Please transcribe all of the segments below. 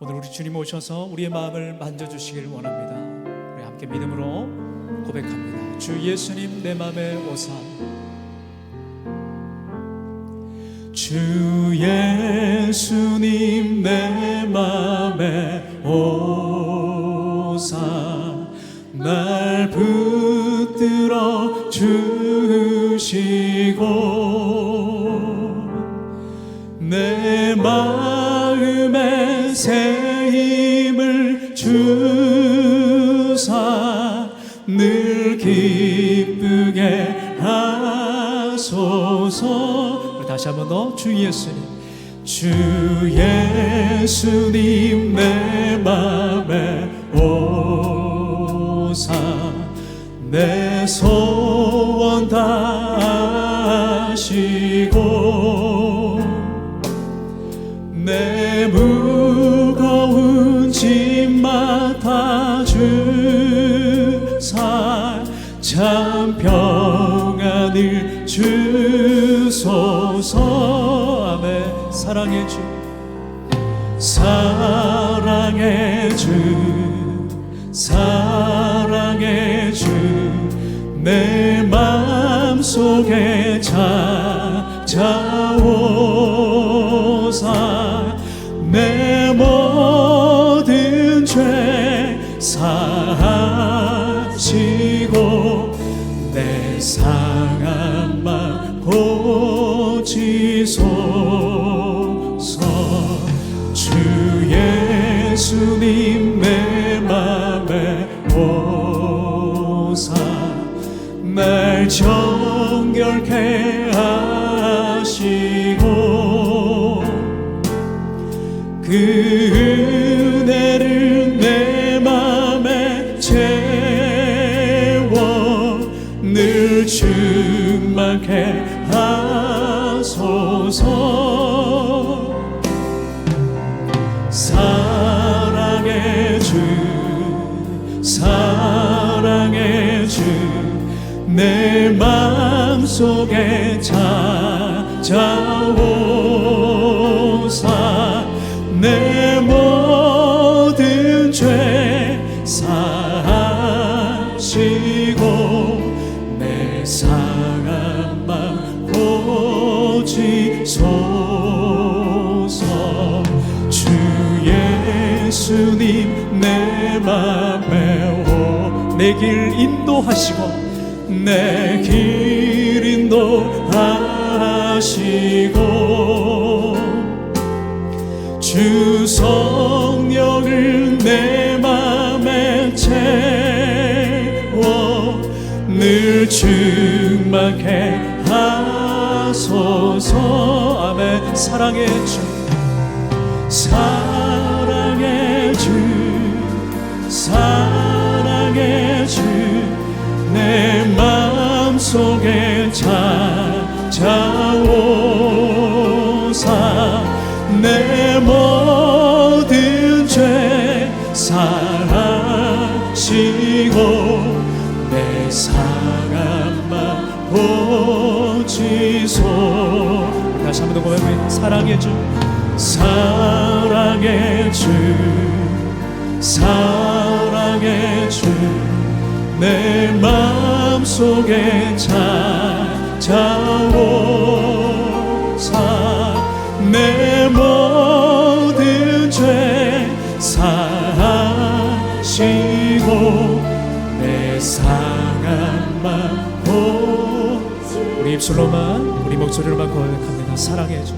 오늘 우리 주님 오셔서 우리의 마음을 만져주시길 원합니다. 우리 함께 믿음으로 고백합니다. 주 예수님 내 마음에 오사. 주 예수님 내 마음에 오사 날 붙들어 주시고 다시 한번 더. 주 예수님. 주 예수님 내 맘에 오사. 내 소원 다 주소서. 아멘. 사랑의 주. 사랑의 주. 사랑의 주. 내 맘속에 찾아오사. 내 모든 죄 사하 속에 찾아오사 내 모든 죄 사하시고 내맘 고치소서. 주 예수님 내 맘에 오내 길 인도하시고 내길 인도하시고 주 성령을 내 맘에 채워 늘 충만케 하소서. 아멘. 사랑의 주 찾아오사 내 모든 죄 사하시고 내맘 고치소. 다시 한번더 고백해. 사랑의 주 사랑의 주 사랑의 주. 내 마음속에 찾아오사 내 모든 죄 사하시고 내 상한 맘 고- 우리 입술로만 우리 목소리로만 고백합니다. 사랑의 주.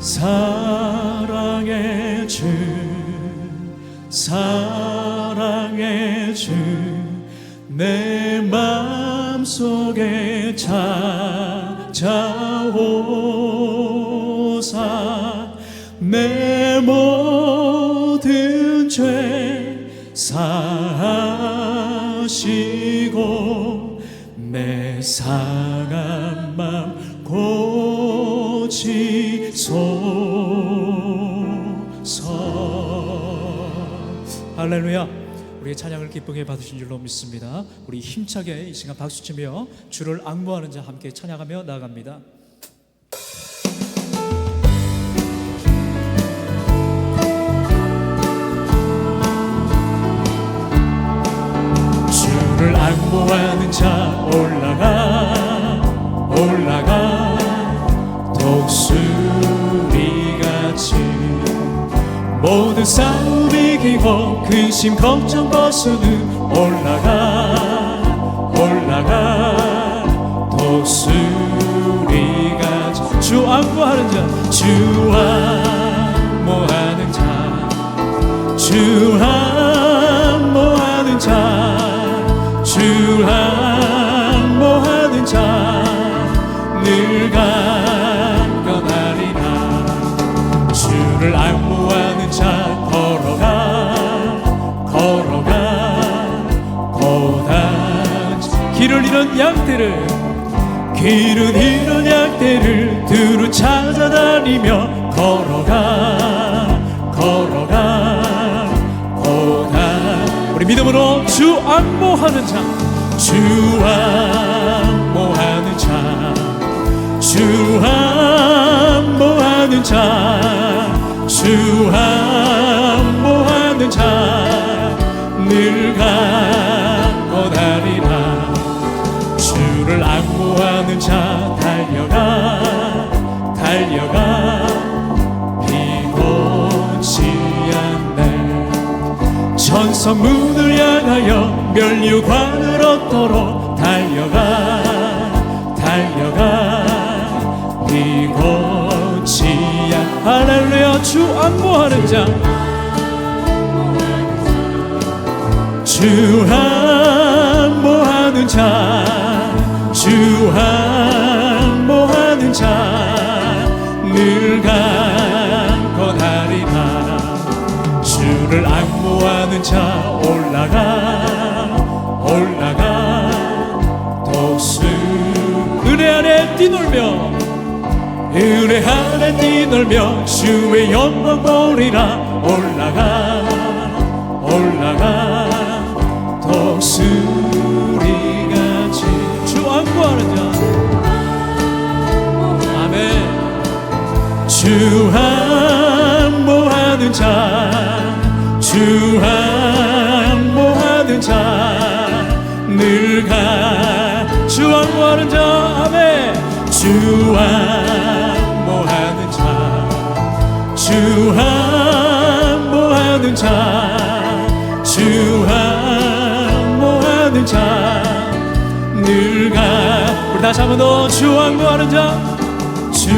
사랑의 주. 사랑의 주. 내 맘속에 찾아오사 내 모든 죄 사하시고 내 상한 맘 고치소서. 할렐루야 우리의 찬양을 기쁘게 받으신 줄로 믿습니다. 우리 힘차게 이 시간 박수치며 주를 악무하는 자 함께 찬양하며 나아갑니다. 주를 악무하는 자 올라가 올라가 독수리같이 모든 산 움 이기고 근심 걱정 벗어는 올라가 올라가. 독수리같이 주 안무하는 자 주 안무하는 자주 안 양떼를 길을 잃은 양떼를 두루 찾아다니며 걸어가 걸어가 고단 우리 믿음으로 주 안무하는 자 주 안무하는 자주 안무하는 자주 안무하는 자늘 강 천성문을 향하여 멸류관을 얻도록 달려가 달려가. 않 할렐루야. 주 안무하는 자 주 안무하는 자주 안무하는 자늘 강 주를 안무하는 자 올라가 올라가. 독수 은혜 안에 뛰놀며 은혜 안에 뛰놀며 주의 영광 보리라 올라가 올라가. 독수리같이 주 안무하는 자. 아멘. 주 안무하는 자 주 안무하는 자늘 가주 안무하는 자 아멘 주 안무하는 자주 안무하는 자주 안무하는 자늘 가. 우리 다시 한번 더 주 안무하는 자주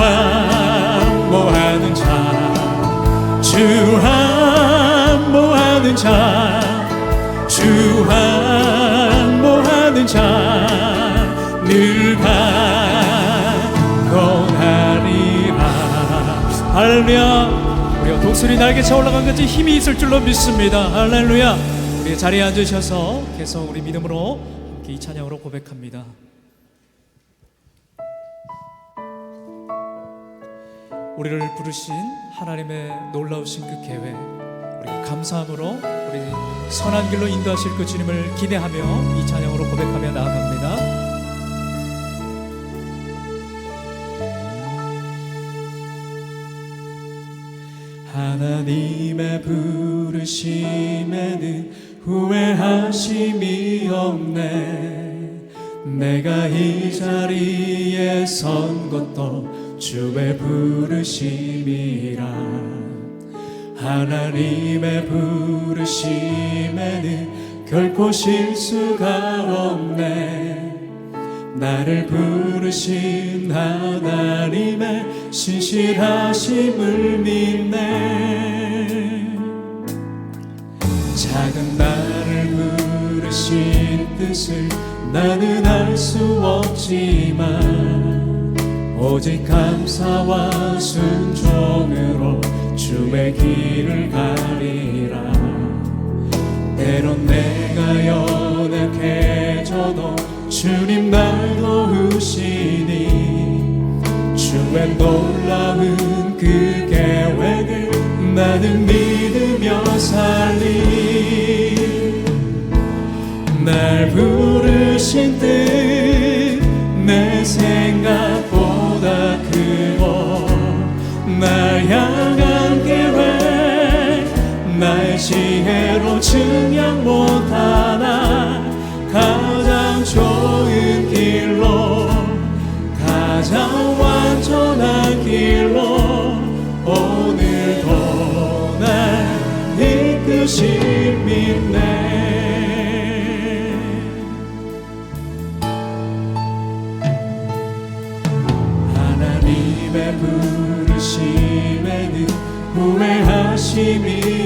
안무하는 자 주 안무하는 자주 안무하는 자 늘 강건하리라. 할렐루야. 우리가 독수리 날개쳐 올라간 것이 힘이 있을 줄로 믿습니다. 할렐루야. 우리 자리에 앉으셔서 계속 우리 믿음으로 함께 이 찬양으로 고백합니다. 우리를 부르신 하나님의 놀라우신 그 계획 우리가 감사함으로 우리 선한 길로 인도하실 그 주님을 기대하며 이 찬양으로 고백하며 나아갑니다. 하나님의 부르심에는 후회하심이 없네 내가 이 자리에 선 것도 주의 부르심이라. 하나님의 부르심에는 결코 실수가 없네. 나를 부르신 하나님의 신실하심을 믿네. 작은 나를 부르신 뜻을 나는 알 수 없지만 오직 감사와 순종으로 주의 길을 가 그곳 날 향한 계획 날 지혜로 증명 못하나? 가장 좋은 길로 가장 완전한 길로 오늘도 날 이끄시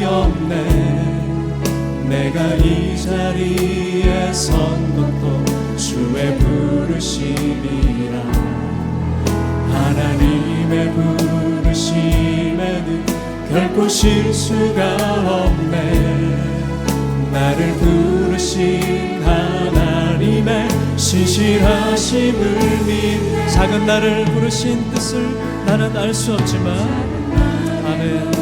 없네. 내가 이 자리에 선 것도 주의 부르심이라. 하나님의 부르심에는 결코 실수가 없네. 나를 부르신 하나님의 신실하심을 믿 작은 나를 부르신 뜻을 나는 알 수 없지만 아멘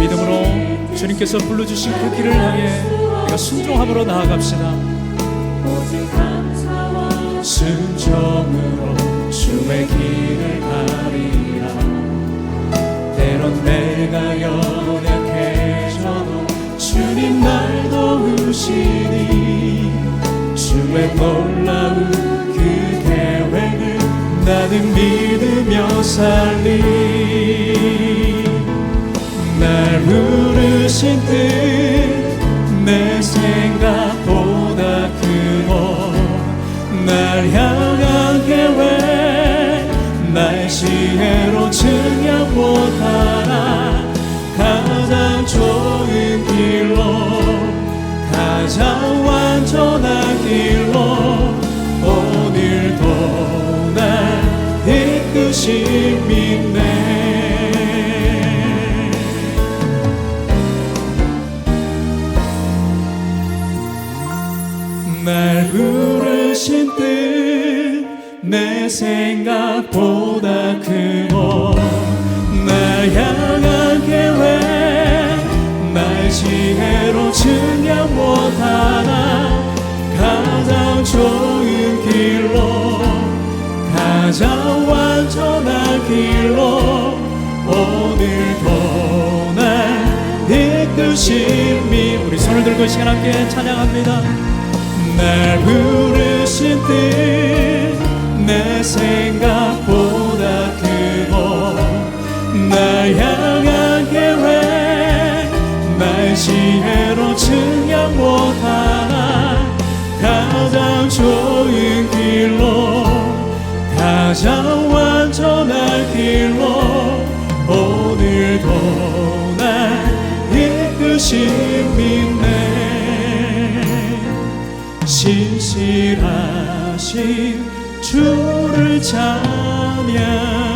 믿음으로 주님께서 불러주신 그 길을 향해 우리가 순종함으로 나아갑시다. 순종으로 주의 길을 가리라. 때론 내가 연약해져도 주님 날 도우시니 주의 놀라운 그 계획을 나는 믿으며 살리 부르신 뜻내 생각보다 크고 날 향한 날 부르신 뜻 내 생각보다 크고 날 향한 계획 날 지혜로 증명 못하나 가장 좋은 길로 가장 완전한 길로 오늘도 날 이끄신 미 우리 손을 들고 이 시간 함께 찬양합니다 날 부르신 뜻내 생각보다 크고 날 향한 계획 날 지혜로 증명 못하나 가장 좋은 길로 가장 완전한 길로 오늘도 날 이끄신 믿네 신실하신 주를 찬양하리